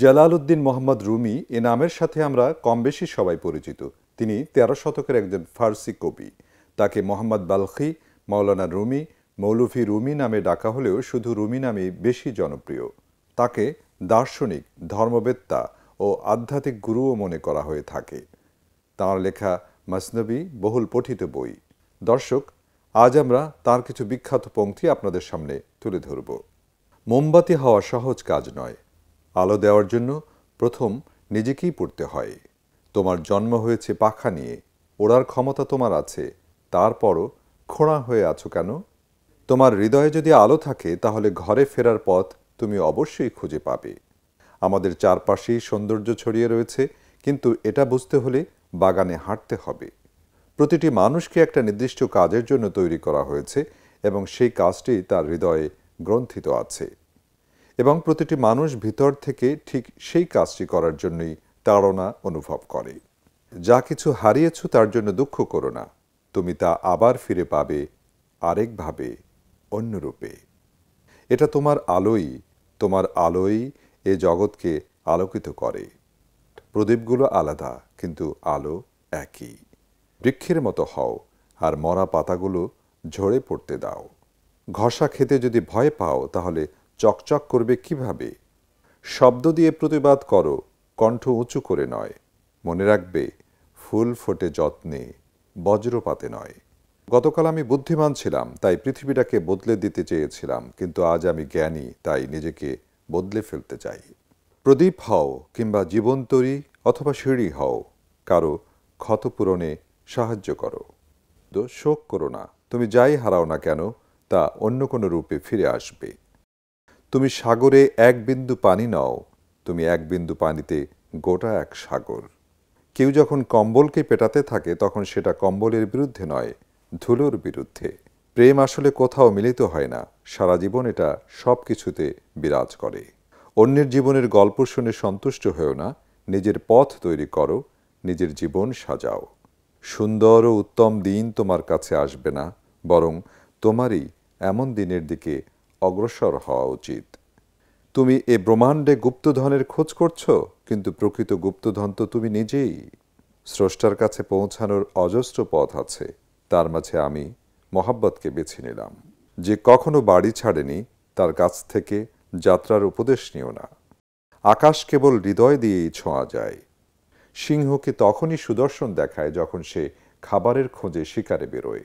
Jalaluddin Mohammad Rumi এ নামের সাথে আমরা কম বেশি সবাই পরিচিত। তিনি তেরো শতকের একজন ফার্সি কবি। তাকে মোহাম্মদ বালখি, মাওলানা রুমি, মৌলভী রুমি নামে ডাকা হলেও শুধু রুমি নামেই বেশি জনপ্রিয়। তাকে দার্শনিক, ধর্মবেত্তা ও আধ্যাত্মিক গুরুও মনে করা হয়ে থাকে। তাঁর লেখা মাসনবী বহুল পঠিত বই। দর্শক, আজ আমরা তার কিছু বিখ্যাত পংক্তি আপনাদের সামনে তুলে ধরব। মোমবাতি হওয়া সহজ কাজ নয়। আলো দেওয়ার জন্য প্রথম নিজেকেই পড়তে হয়। তোমার জন্ম হয়েছে পাখা নিয়ে, ওড়ার ক্ষমতা তোমার আছে, তারপরও খোঁড়া হয়ে আছো কেন? তোমার হৃদয়ে যদি আলো থাকে, তাহলে ঘরে ফেরার পথ তুমি অবশ্যই খুঁজে পাবে। আমাদের চারপাশেই সৌন্দর্য ছড়িয়ে রয়েছে, কিন্তু এটা বুঝতে হলে বাগানে হাঁটতে হবে। প্রতিটি মানুষকে একটা নির্দিষ্ট কাজের জন্য তৈরি করা হয়েছে, এবং সেই কাজটি তার হৃদয়ে গ্রন্থিত আছে। এবং প্রতিটি মানুষ ভিতর থেকে ঠিক সেই কাজটি করার জন্যই তাড়না অনুভব করে। যা কিছু হারিয়েছ তার জন্য দুঃখ করো না। তুমি তা আবার ফিরে পাবে আরেকভাবে, অন্যরূপে। এটা তোমার আলোই তোমার আলোই এ জগৎকে আলোকিত করে। প্রদীপগুলো আলাদা, কিন্তু আলো একই। বৃক্ষের মতো হও, আর মরা পাতাগুলো ঝরে পড়তে দাও। ঘষা খেতে যদি ভয় পাও, তাহলে চকচক করবে কীভাবে? শব্দ দিয়ে প্রতিবাদ করো, কণ্ঠ উঁচু করে নয়। মনে রাখবে, ফুল ফোটে যত্নে, বজ্রপাতে নয়। গতকাল আমি বুদ্ধিমান ছিলাম, তাই পৃথিবীটাকে বদলে দিতে চেয়েছিলাম, কিন্তু আজ আমি জ্ঞানী, তাই নিজেকে বদলে ফেলতে চাই। প্রদীপ হও, কিংবা জীবন্তরী অথবা সিঁড়ি হও, কারও ক্ষতপূরণে সাহায্য করো। শোক করো না, তুমি যাই হারাও না কেন, তা অন্য কোনো রূপে ফিরে আসবে। তুমি সাগরে এক বিন্দু পানি নাও, তুমি এক বিন্দু পানিতে গোটা এক সাগর। কেউ যখন কম্বলকে পেটাতে থাকে, তখন সেটা কম্বলের বিরুদ্ধে নয়, ধুলোর বিরুদ্ধে। প্রেম আসলে কোথাও মিলিত হয় না, সারা জীবন এটা সব কিছুতে বিরাজ করে। অন্যের জীবনের গল্প শুনে সন্তুষ্ট হয়েও না, নিজের পথ তৈরি করো, নিজের জীবন সাজাও। সুন্দর ও উত্তম দিন তোমার কাছে আসবে না, বরং তোমারই এমন দিনের দিকে অগ্রসর হওয়া উচিত। তুমি এ ব্রহ্মাণ্ডে গুপ্তধনের খোঁজ করছ, কিন্তু প্রকৃত গুপ্তধন তো তুমি নিজেই। স্রষ্টার কাছে পৌঁছানোর অজস্র পথ আছে, তার মাঝে আমি মহাব্বতকে বেছে নিলাম। যে কখনো বাড়ি ছাড়েনি, তার কাছ থেকে যাত্রার উপদেশ নিও না। আকাশ কেবল হৃদয় দিয়েই ছোঁয়া যায়। সিংহকে তখনই সুদর্শন দেখায় যখন সে খাবারের খোঁজে শিকারে বেরোয়।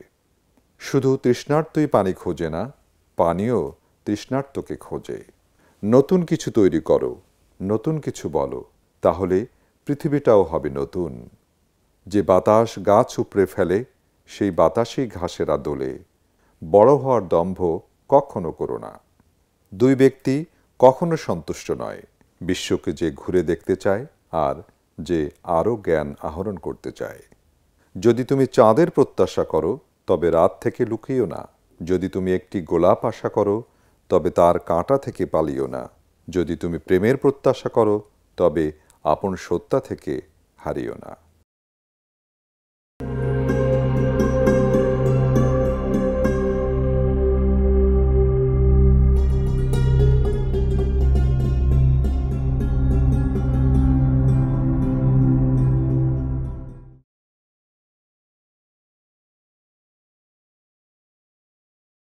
শুধু তৃষ্ণার্তই পানি খোঁজে না, পানিও তৃষ্ণার্তকে খোঁজে। নতুন কিছু তৈরি করো, নতুন কিছু বলো, তাহলে পৃথিবীটাও হবে নতুন। যে বাতাস গাছ উপড়ে ফেলে, সেই বাতাসই ঘাসেরা দোলে বড় হওয়ার দম্ভ কখনো করো না। দুই ব্যক্তি কখনো সন্তুষ্ট নয়, বিশ্বকে যে ঘুরে দেখতে চায় আর যে আরও জ্ঞান আহরণ করতে চায়। যদি তুমি চাঁদের প্রত্যাশা করো, তবে রাত থেকে লুকিও না। যদি তুমি একটি গোলাপ আশা করো তবে তার কাঁটা থেকে পালিও না। যদি তুমি প্রেমের প্রত্যাশা করো, তবে আপন সত্তা থেকে হারিও না।